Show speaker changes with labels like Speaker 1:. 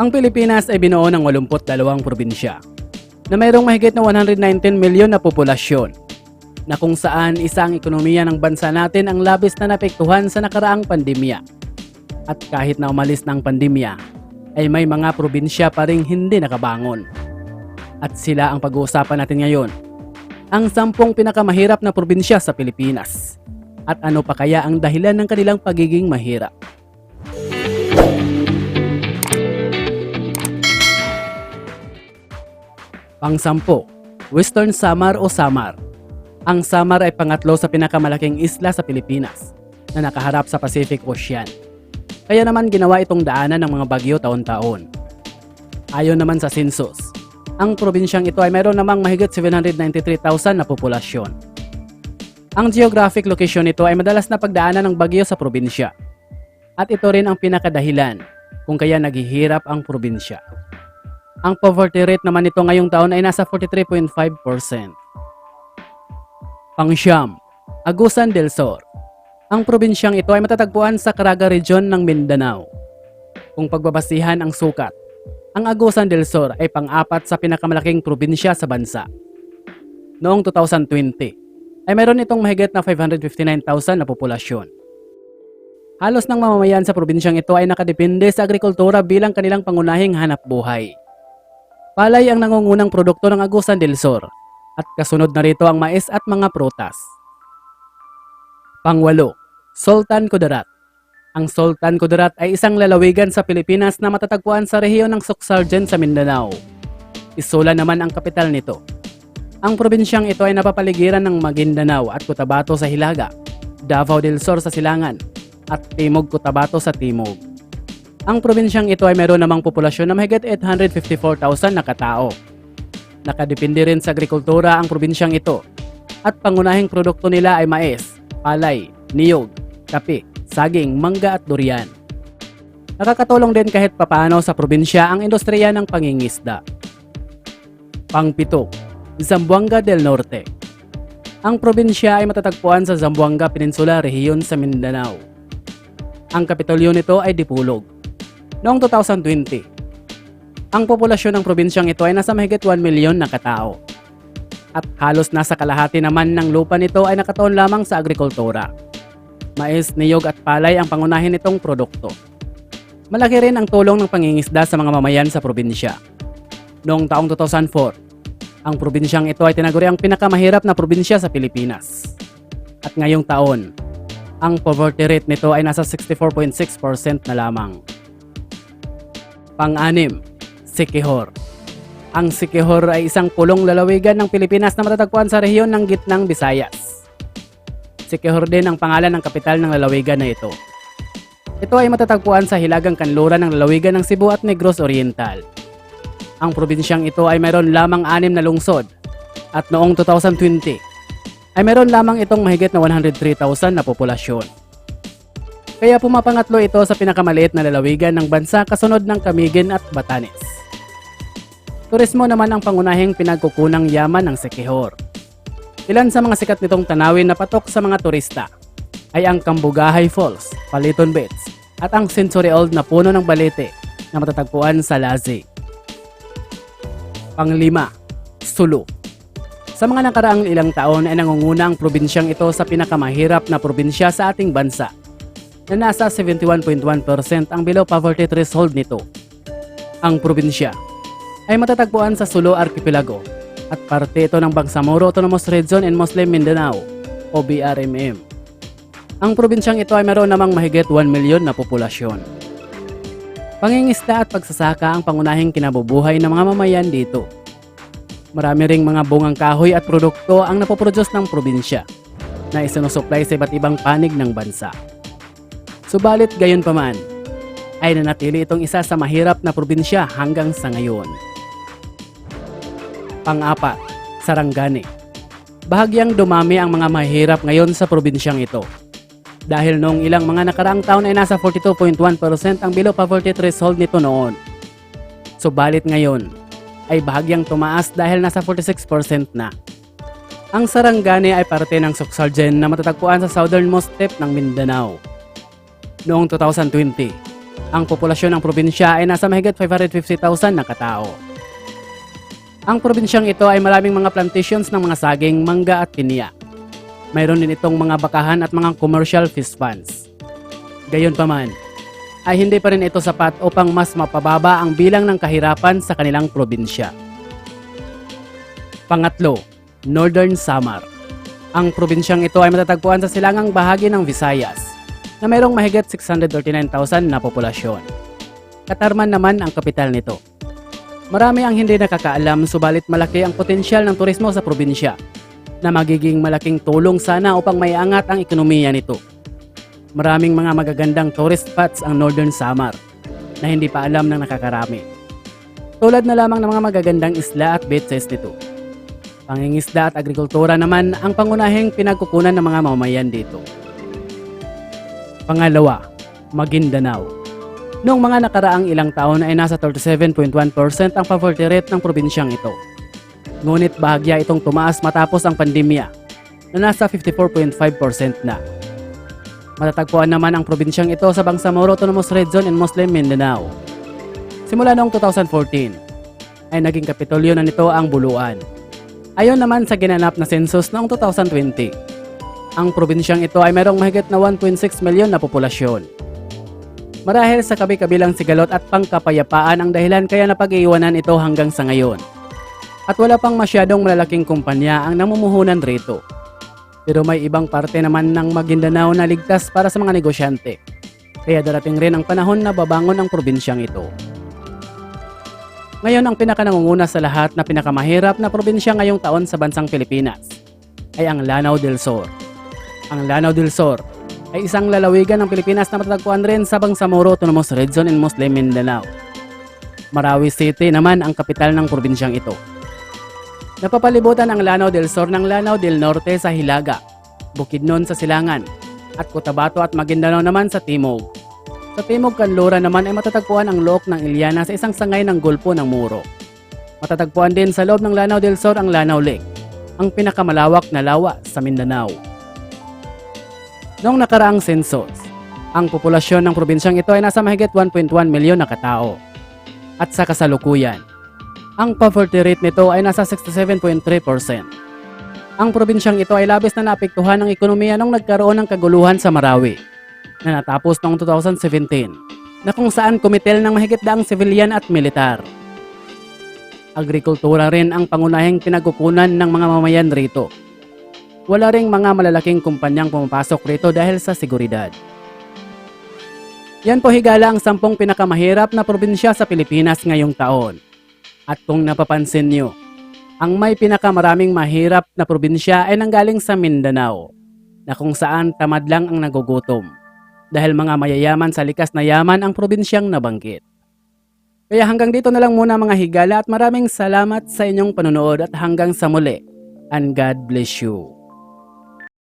Speaker 1: Ang Pilipinas ay binuo ng 82 probinsya na mayroong mahigit na 119 milyon na populasyon na kung saan isang ekonomiya ng bansa natin ang labis na napektuhan sa nakaraang pandemya. At kahit na umalis ang pandemya, ay may mga probinsya pa rin hindi nakabangon. At sila ang pag-uusapan natin ngayon. Ang sampung pinakamahirap na probinsya sa Pilipinas. At ano pa kaya ang dahilan ng kanilang pagiging mahirap? Pang-sampo, Western Samar o Samar. Ang Samar ay pangatlo sa pinakamalaking isla sa Pilipinas na nakaharap sa Pacific Ocean. Kaya naman ginawa itong daanan ng mga bagyo taon-taon. Ayon naman sa census, ang probinsyang ito ay mayroon namang mahigit 793,000 na populasyon. Ang geographic location nito ay madalas na pagdaanan ng bagyo sa probinsya. At ito rin ang pinakadahilan kung kaya naghihirap ang probinsya. Ang poverty rate naman nito ngayong taon ay nasa 43.5%. Pangsyam, Agusan del Sur. Ang probinsyang ito ay matatagpuan sa Caraga Region ng Mindanao. Kung pagbabasihan ang sukat, ang Agusan del Sur ay pang-apat sa pinakamalaking probinsya sa bansa. Noong 2020, ay mayroon itong mahigit na 559,000 na populasyon. Halos ng mamamayan sa probinsyang ito ay nakadepende sa agrikultura bilang kanilang pangunahing hanap buhay. Palay ang nangungunang produkto ng Agusan del Sur at kasunod na rito ang mais at mga prutas. Pangwalo, Sultan Kudarat. Ang Sultan Kudarat ay isang lalawigan sa Pilipinas na matatagpuan sa rehiyon ng Suksargen sa Mindanao. Isula naman ang kapital nito. Ang probinsyang ito ay napapaligiran ng Maguindanao at Cotabato sa Hilaga, Davao del Sur sa Silangan, at Timog Cotabato sa Timog. Ang probinsyang ito ay mayroon namang populasyon na mahigit 854,000 na katao. Nakadepende rin sa agrikultura ang probinsyang ito at pangunahing produkto nila ay mais, palay, niyog, kape, saging, mangga at durian. Nakakatulong din kahit papaano sa probinsya ang industriya ng pangingisda. Pangpito, Zamboanga del Norte. Ang probinsya ay matatagpuan sa Zamboanga Peninsula Rehiyon sa Mindanao. Ang kapitolyo nito ay Dipulog. Noong 2020, ang populasyon ng probinsyang ito ay nasa mahigit 1 milyon na katao. At halos nasa kalahati naman ng lupa nito ay nakatuon lamang sa agrikultura. Mais, niyog at palay ang pangunahin nitong produkto. Malaki rin ang tulong ng pangingisda sa mga mamayan sa probinsya. Noong taong 2004, ang probinsyang ito ay tinaguri ang pinakamahirap na probinsya sa Pilipinas. At ngayong taon, ang poverty rate nito ay nasa 64.6% na lamang. Pang-anim, Sikihor. Ang Sikihor ay isang pulong lalawigan ng Pilipinas na matatagpuan sa rehiyon ng Gitnang Visayas. Sikihor din ang pangalan ng kapital ng lalawigan na ito. Ito ay matatagpuan sa hilagang kanluran ng lalawigan ng Cebu at Negros Oriental. Ang probinsyang ito ay mayroon lamang anim na lungsod at noong 2020 ay mayroon lamang itong mahigit na 103,000 na populasyon. Kaya pumapangatlo ito sa pinakamaliit na lalawigan ng bansa kasunod ng Camiguin at Batanes. Turismo naman ang pangunahing pinagkukunang yaman ng Siquijor. Ilan sa mga sikat nitong tanawin na patok sa mga turista ay ang Cambugahay Falls, Paliton Beach, at ang century-old na puno ng balete na matatagpuan sa Lazi. Panglima, Sulu. Sa mga nakaraang ilang taon ay nangunguna ang probinsyang ito sa pinakamahirap na probinsya sa ating bansa na nasa 71.1% ang below poverty threshold nito. Ang probinsya ay matatagpuan sa Sulu Archipelago at parte ito ng Bangsamoro Autonomous Region and Muslim Mindanao o BRMM. Ang probinsyang ito ay meron namang mahigit 1 milyon na populasyon. Pangingisda at pagsasaka ang pangunahing kinabubuhay ng mga mamayan dito. Marami ring mga bungang kahoy at produkto ang napoproduce ng probinsya na isinusupply sa iba't ibang panig ng bansa. Subalit gayon pa man, ay nanatili itong isa sa mahirap na probinsya hanggang sa ngayon. Pang-apat, Sarangani. Bahagyang dumami ang mga mahirap ngayon sa probinsyang ito. Dahil noong ilang mga nakaraang taon ay nasa 42.1% ang below poverty threshold nito noon. Subalit ngayon, ay bahagyang tumaas dahil nasa 46% na. Ang Sarangani ay parte ng Suksargen na matatagpuan sa southernmost tip ng Mindanao. Noong 2020, Ang populasyon ng probinsya ay nasa mahigit 550,000 na katao. Ang probinsyang ito ay maraming mga plantations ng mga saging, mangga at pinya. Mayroon din itong mga bakahan at mga commercial fish ponds. Gayunpaman, ay hindi pa rin ito sapat upang mas mapababa ang bilang ng kahirapan sa kanilang probinsya. Pangatlo, Northern Samar. Ang probinsyang ito ay matatagpuan sa silangang bahagi ng Visayas na mayroong mahigit 639,000 na populasyon. Katarman naman ang kapital nito. Marami ang hindi nakakaalam subalit malaki ang potensyal ng turismo sa probinsya na magiging malaking tulong sana upang maiangat ang ekonomiya nito. Maraming mga magagandang tourist spots ang Northern Samar na hindi pa alam ng nakakarami. Tulad na lamang ng mga magagandang isla at beaches nito. Pangingisda at agrikultura naman ang pangunahing pinagkukunan ng mga mamamayan dito. Pangalawa, Maguindanao. Noong mga nakaraang ilang taon ay nasa 37.1% ang poverty rate ng probinsyang ito. Ngunit bahagya itong tumaas matapos ang pandemya na nasa 54.5% na. Matatagpuan naman ang probinsyang ito sa Bangsamoro Autonomous Region in Muslim Mindanao. Simula noong 2014 ay naging kapitolyo na nito ang Buluan. Ayon naman sa ginanap na census noong 2020, ang probinsyang ito ay mayroong mahigit na 1.6 milyon na populasyon. Marahil sa kabi-kabilang sigalot at pangkapayapaan ang dahilan kaya napag-iiwanan ito hanggang sa ngayon. At wala pang masyadong malalaking kumpanya ang namumuhunan rito. Pero may ibang parte naman ng Maguindanao na ligtas para sa mga negosyante. Kaya darating rin ang panahon na babangon ang probinsyang ito. Ngayon ang pinakanangunguna sa lahat na pinakamahirap na probinsya ngayong taon sa bansang Pilipinas ay ang Lanao del Sur. Ang Lanao del Sur ay isang lalawigan ng Pilipinas na matatagpuan rin sa Bangsamoro Autonomous Region in Muslim Mindanao. Marawi City naman ang kapital ng probinsyang ito. Napapalibutan ang Lanao del Sur ng Lanao del Norte sa Hilaga, Bukidnon sa Silangan, at Cotabato at Maguindanao naman sa Timog. Sa Timog Kanlura naman ay matatagpuan ang look ng Iliana sa isang sangay ng gulpo ng Muro. Matatagpuan din sa loob ng Lanao del Sur ang Lanao Lake, ang pinakamalawak na lawa sa Mindanao. Noong nakaraang census, ang populasyon ng probinsyang ito ay nasa mahigit 1.1 milyon na katao. At sa kasalukuyan, ang poverty rate nito ay nasa 67.3%. Ang probinsyang ito ay labis na naapektuhan ng ekonomiya nung nagkaroon ng kaguluhan sa Marawi na natapos noong 2017 na kung saan kumitel ng mahigit daang civilian at militar. Agrikultura rin ang pangunahing pinagkukunan ng mga mamayan rito wala ring mga malalaking kumpanyang pumapasok rito dahil sa seguridad. Yan po higala ang sampung pinakamahirap na probinsya sa Pilipinas ngayong taon. At kung napapansin nyo, ang may pinakamaraming mahirap na probinsya ay nanggaling sa Mindanao, na kung saan tamad lang ang nagugutom. Dahil mga mayayaman sa likas na yaman ang probinsyang nabanggit. Kaya hanggang dito na lang muna mga higala at maraming salamat sa inyong panonood at hanggang sa muli. And God bless you.